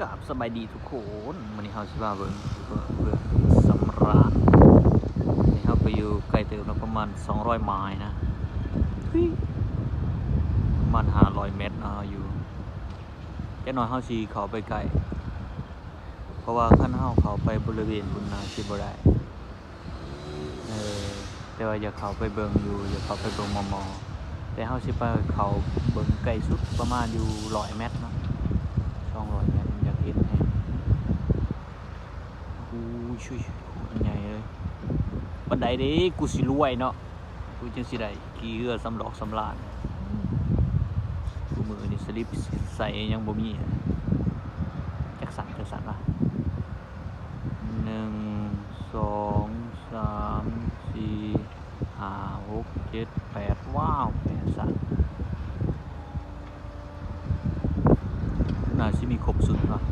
กับสบายดีทุกคนวันนี้เฮาสิว่าเบิ่งเพื่อเพื่อสำราญนี่เฮาไปอยู่ไกลเติมแล้วประมาณ 200 ไมล์นะประมาณ500 เมตรนะอยู่แค่น้อยเฮาสิเขาไปไกล เพราะว่าคันเฮาเขาไปบริเวณบุญนาสิบได้เออแต่ว่าอยากเขาไปเบิ่งอยู่อยากเขาไปเบิ่งมอมอแต่เฮาสิไปเขาเบิ่งไกลสุดประมาณอยู่100เมตรเนาะช่องรอยเมตรอยากเห็นแฮงกู ชุยมันใหญ่เลยบันไดเด้กูสิรวยเนาะกูจังสิได้กี่เรือสำหลอกสำลานกูมือนี่สลิปใส่ยังบ่มีจักสั่นจักสั่นละหนึ่งสองสามสี่ห้าหกเจ็ดแปดว้าวแปดสั่นน่าสิมีครบสุดเนาะ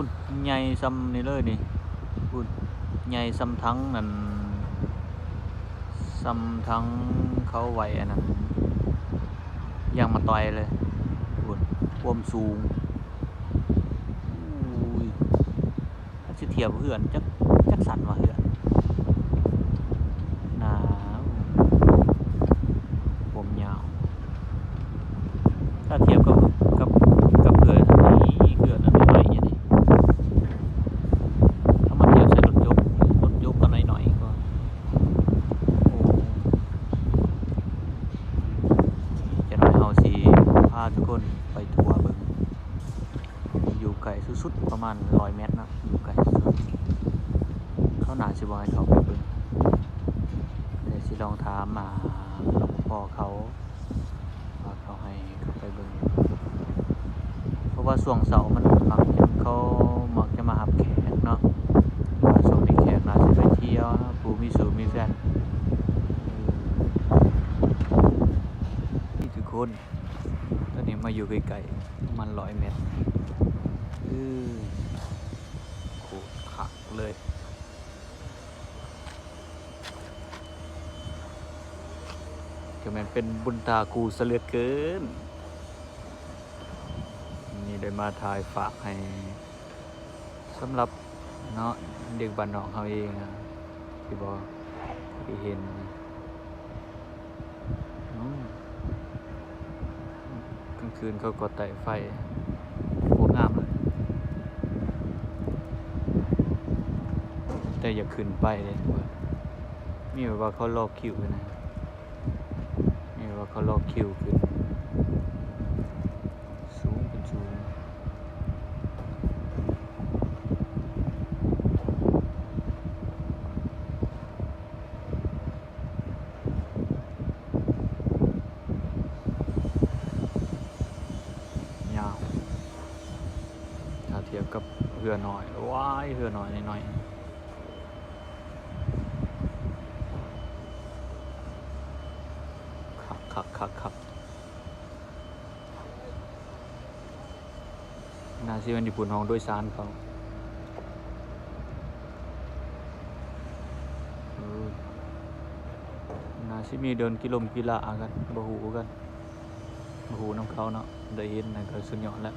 พุ่นใหญ่ซ้ำนี่เลยนี่พุ่นใหญ่ซ้ำทั้งนั่นซ้ำทั้งเขาไว้อันนั้นยังมาต่อยเลยคุณความสูงอุ้ยถ้าสิเทียบเพื่อนจักจักสันว่าเพื่อนาวผมยาว ถ้าเทียบกับกับกับเกลือนี่เกลือนั่นหน่อยๆอย่างนี้ถ้ามาเทียบใส่รถยกรถยกก็หน่อยๆก็โอ้จะน้อยเฮาสิพาทุก คนไปทัวร์เบิ่งอยู่ไกลสุดๆประมาณ100เมตรนะอยู่ไกลสุดเขาหนาสิบ่ให้เขาไปเบิ่งเดี๋ยวสิลองถามมาหลวงพ่อเขาว่าเขาให้เขาไปเบิ่งเพราะว่าช่วงเสามันมักจะเขามักจะมาหับแขกเนาะว่าช่วงนี้แขกน่าจะไปเที่ยวนะปูมีสูมีแฟนนี่ทุกคนตอนนี้ มาอยู่ไกลๆประมันร้อยเมตรเออโคตรขักเลยก็แมันเป็นบุญตากูเสลือเกิน นี่ได้มาถ่ายฝากให้สำหรับเนาะเด็กบ้านนอกเขาเองนะที่บอกที่เห็นอืมกลาง คืนเขาก็ไต่ไฟโคตรงามเลย แต่อย่าขึ้นไปเลยว่ามีแบบว่าเขารอคิวนะนี่ว่าเขาลอกคิวขึ้น สูงเป็นสูงยาวถ้าเที ยบกับเรือหน่อยว้ายเรือหน่อยหน่อยๆคักคักคักคักน่าสิเป็นญี่ปุ่นห้องโดยสารเขาออนาสิมีเดินกิโลมกีฬากันบ่หูกันบ่หูน้ำเขาเนาะได้เห็นนั่นก็สุดยอดแล้ว